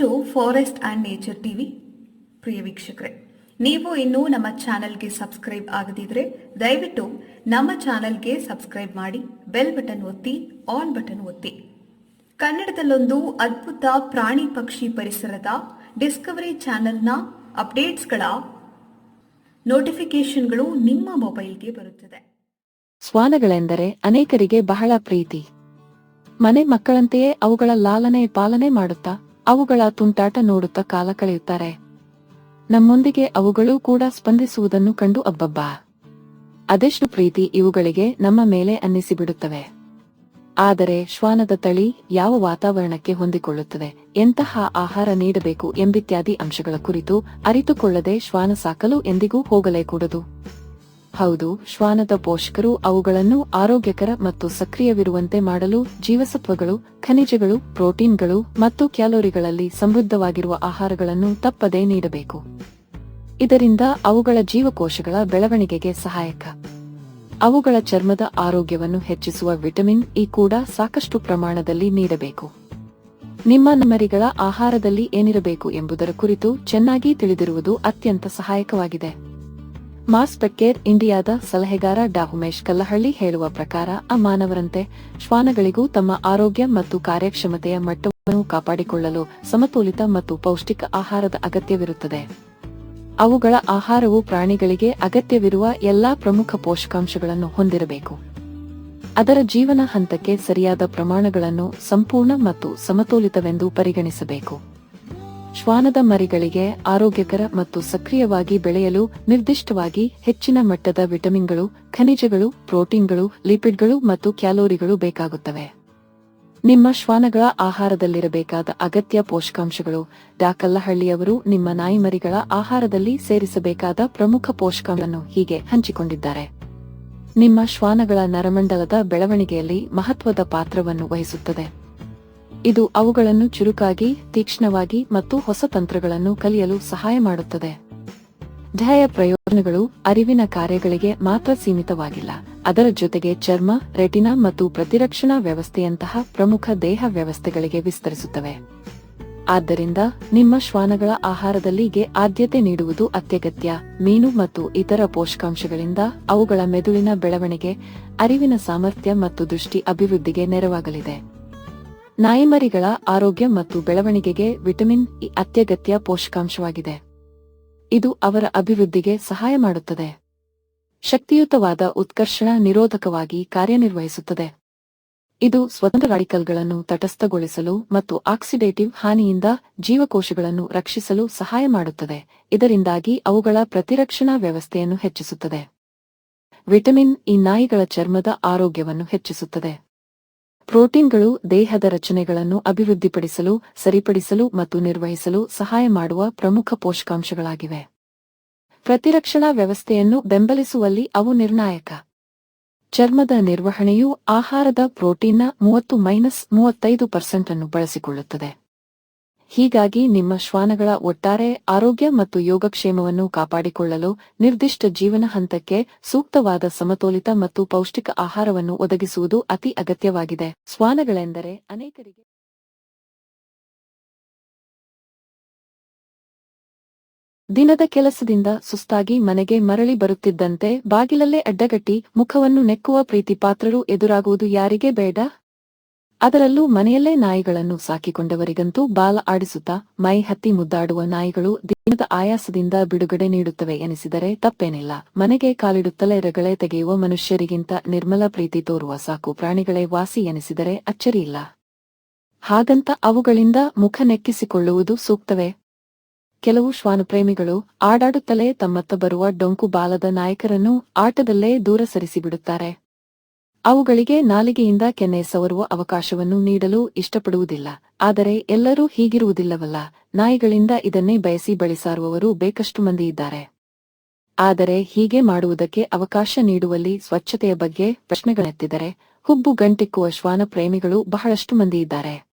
To forest and nature TV ಪ್ರಿಯ ವೀಕ್ಷಕರೇ, ನೀವು ಇನ್ನೂ ನಮ್ಮ ಚಾನಲ್ಗೆ ಸಬ್ಸ್ಕ್ರೈಬ್ ಆಗದಿದ್ರೆ ದಯವಿಟ್ಟು ನಮ್ಮ ಚಾನಲ್ಗೆ ಸಬ್ಸ್ಕ್ರೈಬ್ ಮಾಡಿ, ಬೆಲ್ ಬಟನ್ ಒತ್ತಿ, ಆಲ್ ಬಟನ್ ಒತ್ತಿ. ಕನ್ನಡದಲ್ಲೊಂದು ಅದ್ಭುತ ಪ್ರಾಣಿ ಪಕ್ಷಿ ಪರಿಸರದ ಡಿಸ್ಕವರಿ ಚಾನೆಲ್ನ ಅಪ್ಡೇಟ್ಸ್ಗಳ ನೋಟಿಫಿಕೇಶನ್ಗಳು ನಿಮ್ಮ ಮೊಬೈಲ್ಗೆ ಬರುತ್ತದೆ. ಶ್ವಾನಗಳೆಂದರೆ ಅನೇಕರಿಗೆ ಬಹಳ ಪ್ರೀತಿ. ಮನೆ ಮಕ್ಕಳಂತೆಯೇ ಅವುಗಳ ಲಾಲನೆ ಪಾಲನೆ ಮಾಡುತ್ತಾ ಅವುಗಳ ತುಂಟಾಟ ನೋಡುತ್ತಾ ಕಾಲ ಕಳೆಯುತ್ತಾರೆ. ನಮ್ಮೊಂದಿಗೆ ಅವುಗಳೂ ಕೂಡ ಸ್ಪಂದಿಸುವುದನ್ನು ಕಂಡು ಅಬ್ಬಬ್ಬಾ. ಅದೆಷ್ಟು ಪ್ರೀತಿ ಇವುಗಳಿಗೆ ನಮ್ಮ ಮೇಲೆ ಅನ್ನಿಸಿಬಿಡುತ್ತವೆ. ಆದರೆ ಶ್ವಾನದ ತಳಿ ಯಾವ ವಾತಾವರಣಕ್ಕೆ ಹೊಂದಿಕೊಳ್ಳುತ್ತದೆ, ಎಂತಹ ಆಹಾರ ನೀಡಬೇಕು ಎಂಬಿತ್ಯಾದಿ ಅಂಶಗಳ ಕುರಿತು ಅರಿತುಕೊಳ್ಳದೆ ಶ್ವಾನ ಸಾಕಲು ಎಂದಿಗೂ ಹೋಗಲೇಕೂಡದು. ಹೌದು, ಶ್ವಾನದ ಪೋಷಕರು ಅವುಗಳನ್ನು ಆರೋಗ್ಯಕರ ಮತ್ತು ಸಕ್ರಿಯವಿರುವಂತೆ ಮಾಡಲು ಜೀವಸತ್ವಗಳು, ಖನಿಜಗಳು, ಪ್ರೋಟೀನ್ಗಳು ಮತ್ತು ಕ್ಯಾಲೋರಿಗಳಲ್ಲಿ ಸಮೃದ್ಧವಾಗಿರುವ ಆಹಾರಗಳನ್ನು ತಪ್ಪದೇ ನೀಡಬೇಕು. ಇದರಿಂದ ಅವುಗಳ ಜೀವಕೋಶಗಳ ಬೆಳವಣಿಗೆಗೆ ಸಹಾಯಕ. ಅವುಗಳ ಚರ್ಮದ ಆರೋಗ್ಯವನ್ನು ಹೆಚ್ಚಿಸುವ ವಿಟಮಿನ್ ಇ ಕೂಡ ಸಾಕಷ್ಟು ಪ್ರಮಾಣದಲ್ಲಿ ನೀಡಬೇಕು. ನಿಮ್ಮ ನಮರಿಗಳ ಆಹಾರದಲ್ಲಿ ಏನಿರಬೇಕು ಎಂಬುದರ ಕುರಿತು ಚೆನ್ನಾಗಿ ತಿಳಿದಿರುವುದು ಅತ್ಯಂತ ಸಹಾಯಕವಾಗಿದೆ. ಮಾಸ್ ಪೆಕ್ಕೇರ್ ಇಂಡಿಯಾದ ಸಲಹೆಗಾರ ಡಾ. ಉಮೇಶ್ ಕಲ್ಲಹಳ್ಳಿ ಹೇಳುವ ಪ್ರಕಾರ ಆ ಮಾನವರಂತೆ ಶ್ವಾನಗಳಿಗೂ ತಮ್ಮ ಆರೋಗ್ಯ ಮತ್ತು ಕಾರ್ಯಕ್ಷಮತೆಯ ಮಟ್ಟವನ್ನು ಕಾಪಾಡಿಕೊಳ್ಳಲು ಸಮತೋಲಿತ ಮತ್ತು ಪೌಷ್ಟಿಕ ಆಹಾರದ ಅಗತ್ಯವಿರುತ್ತದೆ. ಅವುಗಳ ಆಹಾರವು ಪ್ರಾಣಿಗಳಿಗೆ ಅಗತ್ಯವಿರುವ ಎಲ್ಲಾ ಪ್ರಮುಖ ಪೋಷಕಾಂಶಗಳನ್ನು ಹೊಂದಿರಬೇಕು. ಅದರ ಜೀವನ ಹಂತಕ್ಕೆ ಸರಿಯಾದ ಪ್ರಮಾಣಗಳನ್ನು ಸಂಪೂರ್ಣ ಮತ್ತು ಸಮತೋಲಿತವೆಂದು ಪರಿಗಣಿಸಬೇಕು. ಶ್ವಾನದ ಮರಿಗಳಿಗೆ ಆರೋಗ್ಯಕರ ಮತ್ತು ಸಕ್ರಿಯವಾಗಿ ಬೆಳೆಯಲು ನಿರ್ದಿಷ್ಟವಾಗಿ ಹೆಚ್ಚಿನ ಮಟ್ಟದ ವಿಟಮಿನ್ಗಳು, ಖನಿಜಗಳು, ಪ್ರೋಟೀನ್ಗಳು, ಲಿಪಿಡ್ಗಳು ಮತ್ತು ಕ್ಯಾಲೋರಿಗಳು ಬೇಕಾಗುತ್ತವೆ. ನಿಮ್ಮ ಶ್ವಾನಗಳ ಆಹಾರದಲ್ಲಿರಬೇಕಾದ ಅಗತ್ಯ ಪೋಷಕಾಂಶಗಳು, ಡಾಕಲ್ಲಹಳ್ಳಿಯವರು ನಿಮ್ಮ ನಾಯಿಮರಿಗಳ ಆಹಾರದಲ್ಲಿ ಸೇರಿಸಬೇಕಾದ ಪ್ರಮುಖ ಪೋಷಕಾಂಶಗಳನ್ನು ಹೀಗೆ ಹಂಚಿಕೊಂಡಿದ್ದಾರೆ. ನಿಮ್ಮ ಶ್ವಾನಗಳ ನರಮಂಡಲದ ಬೆಳವಣಿಗೆಯಲ್ಲಿ ಮಹತ್ವದ ಪಾತ್ರವನ್ನು ವಹಿಸುತ್ತದೆ. ಇದು ಅವುಗಳನ್ನು ಚುರುಕಾಗಿ, ತೀಕ್ಷ್ಣವಾಗಿ ಮತ್ತು ಹೊಸ ತಂತ್ರಗಳನ್ನು ಕಲಿಯಲು ಸಹಾಯ ಮಾಡುತ್ತದೆ. ಧ್ಯೇಯ ಪ್ರಯೋಜನಗಳು ಅರಿವಿನ ಕಾರ್ಯಗಳಿಗೆ ಮಾತ್ರ ಸೀಮಿತವಾಗಿಲ್ಲ. ಅದರ ಜೊತೆಗೆ ಚರ್ಮ, ರೆಟಿನಾ ಮತ್ತು ಪ್ರತಿರಕ್ಷಣಾ ವ್ಯವಸ್ಥೆಯಂತಹ ಪ್ರಮುಖ ದೇಹ ವ್ಯವಸ್ಥೆಗಳಿಗೆ ವಿಸ್ತರಿಸುತ್ತವೆ. ಆದ್ದರಿಂದ ನಿಮ್ಮ ಶ್ವಾನಗಳ ಆಹಾರದಲ್ಲಿಗೆ ಆದ್ಯತೆ ನೀಡುವುದು ಅತ್ಯಗತ್ಯ. ಮೀನು ಮತ್ತು ಇತರ ಪೋಷಕಾಂಶಗಳಿಂದ ಅವುಗಳ ಮೆದುಳಿನ ಬೆಳವಣಿಗೆ, ಅರಿವಿನ ಸಾಮರ್ಥ್ಯ ಮತ್ತು ದೃಷ್ಟಿ ಅಭಿವೃದ್ಧಿಗೆ ನೆರವಾಗಲಿದೆ. ನಾಯಿಮರಿಗಳ ಆರೋಗ್ಯ ಮತ್ತು ಬೆಳವಣಿಗೆಗೆ ವಿಟಮಿನ್ ಇ ಅತ್ಯಗತ್ಯ ಪೋಷಕಾಂಶವಾಗಿದೆ. ಇದು ಅವರ ಅಭಿವೃದ್ಧಿಗೆ ಸಹಾಯ ಮಾಡುತ್ತದೆ. ಶಕ್ತಿಯುತವಾದ ಉತ್ಕರ್ಷಣ ನಿರೋಧಕವಾಗಿ ಕಾರ್ಯನಿರ್ವಹಿಸುತ್ತದೆ. ಇದು ಸ್ವತಂತ್ರ ರಾಡಿಕಲ್ಗಳನ್ನು ತಟಸ್ಥಗೊಳಿಸಲು ಮತ್ತು ಆಕ್ಸಿಡೇಟಿವ್ ಹಾನಿಯಿಂದ ಜೀವಕೋಶಗಳನ್ನು ರಕ್ಷಿಸಲು ಸಹಾಯ ಮಾಡುತ್ತದೆ. ಇದರಿಂದಾಗಿ ಅವುಗಳ ಪ್ರತಿರಕ್ಷಣಾ ವ್ಯವಸ್ಥೆಯನ್ನು ಹೆಚ್ಚಿಸುತ್ತದೆ. ವಿಟಮಿನ್ ಈ ನಾಯಿಗಳ ಚರ್ಮದ ಆರೋಗ್ಯವನ್ನು ಹೆಚ್ಚಿಸುತ್ತದೆ. ಪ್ರೋಟೀನ್ಗಳು ದೇಹದ ರಚನೆಗಳನ್ನು ಅಭಿವೃದ್ಧಿಪಡಿಸಲು, ಸರಿಪಡಿಸಲು ಮತ್ತು ನಿರ್ವಹಿಸಲು ಸಹಾಯ ಮಾಡುವ ಪ್ರಮುಖ ಪೋಷಕಾಂಶಗಳಾಗಿವೆ. ಪ್ರತಿರಕ್ಷಣಾ ವ್ಯವಸ್ಥೆಯನ್ನು ಬೆಂಬಲಿಸುವಲ್ಲಿ ಅವು ನಿರ್ಣಾಯಕ. ಚರ್ಮದ ನಿರ್ವಹಣೆಯು ಆಹಾರದ ಪ್ರೋಟೀನ್ನ ಮೂವತ್ತು ಮೈನಸ್ ಮೂವತ್ತೈದು ಪರ್ಸೆಂಟ್ ಅನ್ನು ಬಳಸಿಕೊಳ್ಳುತ್ತದೆ. ಹೀಗಾಗಿ ನಿಮ್ಮ ಶ್ವಾನಗಳ ಒಟ್ಟಾರೆ ಆರೋಗ್ಯ ಮತ್ತು ಯೋಗಕ್ಷೇಮವನ್ನು ಕಾಪಾಡಿಕೊಳ್ಳಲು ನಿರ್ದಿಷ್ಟ ಜೀವನ ಹಂತಕ್ಕೆ ಸೂಕ್ತವಾದ ಸಮತೋಲಿತ ಮತ್ತು ಪೌಷ್ಟಿಕ ಆಹಾರವನ್ನು ಒದಗಿಸುವುದು ಅತಿ ಅಗತ್ಯವಾಗಿದೆ. ಶ್ವಾನಗಳೆಂದರೆ ಅನೇಕರಿಗೆ ದಿನದ ಕೆಲಸದಿಂದ ಸುಸ್ತಾಗಿ ಮನೆಗೆ ಮರಳಿ ಬರುತ್ತಿದ್ದಂತೆ ಬಾಗಿಲಲ್ಲೇ ಅಡ್ಡಗಟ್ಟಿ ಮುಖವನ್ನು ನೆಕ್ಕುವ ಪ್ರೀತಿಪಾತ್ರರು ಎದುರಾಗುವುದು ಯಾರಿಗೆ ಬೇಡ? ಅದರಲ್ಲೂ ಮನೆಯಲ್ಲೇ ನಾಯಿಗಳನ್ನು ಸಾಕಿಕೊಂಡವರಿಗಂತೂ ಬಾಲ ಆಡಿಸುತ್ತಾ ಮೈ ಹತ್ತಿ ಮುದ್ದಾಡುವ ನಾಯಿಗಳು ದಿನದ ಆಯಾಸದಿಂದ ಬಿಡುಗಡೆ ನೀಡುತ್ತವೆ ಎನಿಸಿದರೆ ತಪ್ಪೇನಿಲ್ಲ. ಮನೆಗೆ ಕಾಲಿಡುತ್ತಲೇ ರಗಳೆ ತೆಗೆಯುವ ಮನುಷ್ಯರಿಗಿಂತ ನಿರ್ಮಲ ಪ್ರೀತಿ ತೋರುವ ಸಾಕು ಪ್ರಾಣಿಗಳೇ ವಾಸಿ ಎನಿಸಿದರೆ ಅಚ್ಚರಿಯಿಲ್ಲ ಹಾಗಂತ ಅವುಗಳಿಂದ ಮುಖ ನೆಕ್ಕಿಸಿಕೊಳ್ಳುವುದು ಸೂಕ್ತವೇ? ಕೆಲವು ಶ್ವಾನಪ್ರೇಮಿಗಳು ಆಡಾಡುತ್ತಲೇ ತಮ್ಮತ್ತ ಬರುವ ಡೊಂಕು ಬಾಲದ ನಾಯಕರನ್ನು ಆಟದಲ್ಲೇ ದೂರ ಸರಿಸಿಬಿಡುತ್ತಾರೆ. ಅವುಗಳಿಗೆ ನಾಲಿಗೆಯಿಂದ ಕೆನ್ನೆ ಸವರುವ ಅವಕಾಶವನ್ನು ನೀಡಲು ಇಷ್ಟಪಡುವುದಿಲ್ಲ. ಆದರೆ ಎಲ್ಲರೂ ಹೀಗಿರುವುದಿಲ್ಲವಲ್ಲ. ನಾಯಿಗಳಿಂದ ಇದನ್ನೇ ಬಯಸಿ ಬಳಿಸಾರುವವರು ಬೇಕಷ್ಟು ಮಂದಿ ಇದ್ದಾರೆ. ಆದರೆ ಹೀಗೆ ಮಾಡುವುದಕ್ಕೆ ಅವಕಾಶ ನೀಡುವಲ್ಲಿ ಸ್ವಚ್ಛತೆಯ ಬಗ್ಗೆ ಪ್ರಶ್ನೆಗಳೆತ್ತಿದರೆ, ಹುಬ್ಬು ಗಂಟಿಕ್ಕುವ ಶ್ವಾನ ಪ್ರೇಮಿಗಳು ಬಹಳಷ್ಟು ಮಂದಿ ಇದ್ದಾರೆ.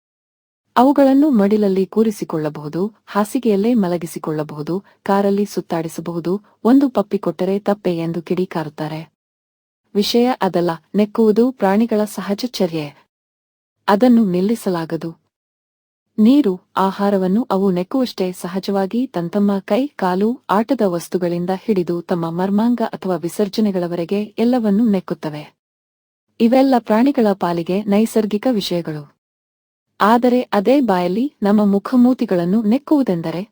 ಅವುಗಳನ್ನು ಮಡಿಲಲ್ಲಿ ಕೂರಿಸಿಕೊಳ್ಳಬಹುದು, ಹಾಸಿಗೆಯಲ್ಲೇ ಮಲಗಿಸಿಕೊಳ್ಳಬಹುದು, ಕಾರಲ್ಲಿ ಸುತ್ತಾಡಿಸಬಹುದು, ಒಂದು ಪಪ್ಪಿ ಕೊಟ್ಟರೆ ತಪ್ಪೆ ಎಂದು ಕಿಡಿಕಾರುತ್ತಾರೆ. ವಿಷಯ ಅದಲ್ಲ, ನೆಕ್ಕುವುದು ಪ್ರಾಣಿಗಳ ಸಹಜ ಚರ್ಯೆ. ಅದನ್ನು ನಿಲ್ಲಿಸಲಾಗದು. ನೀರು, ಆಹಾರವನ್ನು ಅವು ನೆಕ್ಕುವಷ್ಟೇ ಸಹಜವಾಗಿ ತಂತಮ್ಮ ಕೈ, ಕಾಲು, ಆಟದ ವಸ್ತುಗಳಿಂದ ಹಿಡಿದು ತಮ್ಮ ಮರ್ಮಾಂಗ ಅಥವಾ ವಿಸರ್ಜನೆಗಳವರೆಗೆ ಎಲ್ಲವನ್ನೂ ನೆಕ್ಕುತ್ತವೆ. ಇವೆಲ್ಲ ಪ್ರಾಣಿಗಳ ಪಾಲಿಗೆ ನೈಸರ್ಗಿಕ ವಿಷಯಗಳು. ಆದರೆ ಅದೇ ಬಾಯಲ್ಲಿ ನಮ್ಮ ಮುಖಮೂತಿಗಳನ್ನು ನೆಕ್ಕುವುದೆಂದರೆ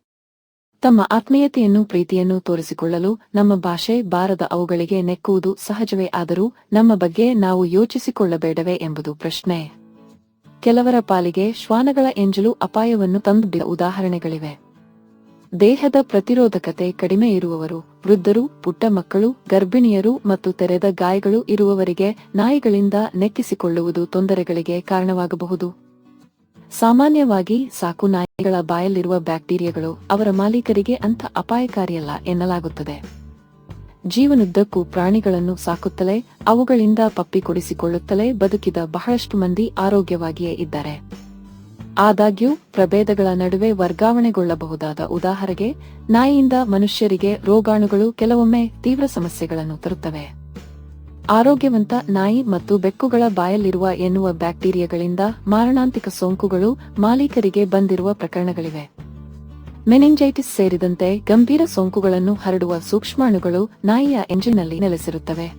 ತಮ್ಮ ಆತ್ಮೀಯತೆಯನ್ನು, ಪ್ರೀತಿಯನ್ನು ತೋರಿಸಿಕೊಳ್ಳಲು ನಮ್ಮ ಭಾಷೆ ಬಾರದ ಅವುಗಳಿಗೆ ನೆಕ್ಕುವುದು ಸಹಜವೇ ಆದರೂ ನಮ್ಮ ಬಗ್ಗೆ ನಾವು ಯೋಚಿಸಿಕೊಳ್ಳಬೇಡವೇ ಎಂಬುದು ಪ್ರಶ್ನೆ. ಕೆಲವರ ಪಾಲಿಗೆ ಶ್ವಾನಗಳ ಎಂಜಲು ಅಪಾಯವನ್ನು ತಂದು ಉದಾಹರಣೆಗಳಿವೆ. ದೇಹದ ಪ್ರತಿರೋಧಕತೆ ಕಡಿಮೆ ಇರುವವರು, ವೃದ್ಧರು, ಪುಟ್ಟ ಮಕ್ಕಳು, ಗರ್ಭಿಣಿಯರು ಮತ್ತು ತೆರೆದ ಗಾಯಗಳು ಇರುವವರಿಗೆ ನಾಯಿಗಳಿಂದ ನೆಕ್ಕಿಸಿಕೊಳ್ಳುವುದು ತೊಂದರೆಗಳಿಗೆ ಕಾರಣವಾಗಬಹುದು. ಸಾಮಾನ್ಯವಾಗಿ ಸಾಕು ನಾಯಿಗಳ ಬಾಯಲ್ಲಿರುವ ಬ್ಯಾಕ್ಟೀರಿಯಾಗಳು ಅವರ ಮಾಲೀಕರಿಗೆ ಅಂಥ ಅಪಾಯಕಾರಿಯಲ್ಲ ಎನ್ನಲಾಗುತ್ತದೆ. ಜೀವನುದ್ದಕ್ಕೂ ಪ್ರಾಣಿಗಳನ್ನು ಸಾಕುತ್ತಲೇ, ಅವುಗಳಿಂದ ಪಪ್ಪಿ ಕೊಡಿಸಿಕೊಳ್ಳುತ್ತಲೇ ಬದುಕಿದ ಬಹಳಷ್ಟು ಮಂದಿ ಆರೋಗ್ಯವಾಗಿಯೇ ಇದ್ದಾರೆ. ಆದಾಗ್ಯೂ, ಪ್ರಭೇದಗಳ ನಡುವೆ ವರ್ಗಾವಣೆಗೊಳ್ಳಬಹುದಾದ ಉದಾಹರಣೆಗೆ, ನಾಯಿಯಿಂದ ಮನುಷ್ಯರಿಗೆ ರೋಗಾಣುಗಳು ಕೆಲವೊಮ್ಮೆ ತೀವ್ರ ಸಮಸ್ಯೆಗಳನ್ನು ತರುತ್ತವೆ. ಆರೋಗ್ಯವಂತ ನಾಯಿ ಮತ್ತು ಬೆಕ್ಕುಗಳ ಬಾಯಲ್ಲಿರುವ ಎನ್ನುವ ಬ್ಯಾಕ್ಟೀರಿಯಾಗಳಿಂದ ಮಾರಣಾಂತಿಕ ಸೋಂಕುಗಳು ಮಾಲೀಕರಿಗೆ ಬಂದಿರುವ ಪ್ರಕರಣಗಳಿವೆ. ಮೆನಿಂಜೈಟಿಸ್ ಸೇರಿದಂತೆ ಗಂಭೀರ ಸೋಂಕುಗಳನ್ನು ಹರಡುವ ಸೂಕ್ಷ್ಮಾಣುಗಳು ನಾಯಿಯ ಎಂಜಿನ್ನಲ್ಲಿ ನೆಲೆಸಿರುತ್ತವೆ.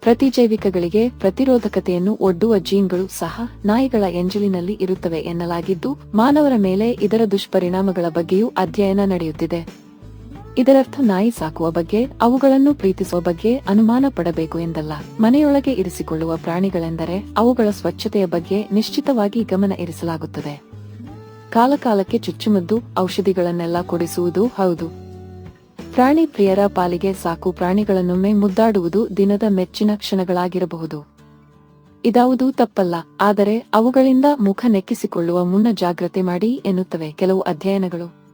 ಪ್ರತಿಜೈವಿಕಗಳಿಗೆ ಪ್ರತಿರೋಧಕತೆಯನ್ನು ಒಡ್ಡುವ ಜೀನ್ಗಳು ಸಹ ನಾಯಿಗಳ ಎಂಜಲಿನಲ್ಲಿ ಇರುತ್ತವೆ ಎನ್ನಲಾಗಿದ್ದು, ಮಾನವರ ಮೇಲೆ ಇದರ ದುಷ್ಪರಿಣಾಮಗಳ ಬಗ್ಗೆಯೂ ಅಧ್ಯಯನ ನಡೆಯುತ್ತಿದೆ. ಇದರರ್ಥ ನಾಯಿ ಸಾಕುವ ಬಗ್ಗೆ, ಅವುಗಳನ್ನು ಪ್ರೀತಿಸುವ ಬಗ್ಗೆ ಅನುಮಾನ ಪಡಬೇಕು ಎಂದಲ್ಲ. ಮನೆಯೊಳಗೆ ಇರಿಸಿಕೊಳ್ಳುವ ಪ್ರಾಣಿಗಳೆಂದರೆ ಅವುಗಳ ಸ್ವಚ್ಛತೆಯ ಬಗ್ಗೆ ನಿಶ್ಚಿತವಾಗಿ ಗಮನ ಇರಿಸಲಾಗುತ್ತದೆ. ಕಾಲಕಾಲಕ್ಕೆ ಚುಚ್ಚುಮದ್ದು ಔಷಧಿಗಳನ್ನೆಲ್ಲ ಕೊಡಿಸುವುದು ಹೌದು. ಪ್ರಾಣಿ ಪ್ರಿಯರ ಪಾಲಿಗೆ ಸಾಕು ಪ್ರಾಣಿಗಳನ್ನೊಮ್ಮೆ ಮುದ್ದಾಡುವುದು ದಿನದ ಮೆಚ್ಚಿನ ಕ್ಷಣಗಳಾಗಿರಬಹುದು. ಇದಾವುದು ತಪ್ಪಲ್ಲ, ಆದರೆ ಅವುಗಳಿಂದ ಮುಖ ನೆಕ್ಕಿಸಿಕೊಳ್ಳುವ ಮುನ್ನ ಜಾಗ್ರತೆ ಮಾಡಿ ಎನ್ನುತ್ತವೆ ಕೆಲವು ಅಧ್ಯಯನಗಳು.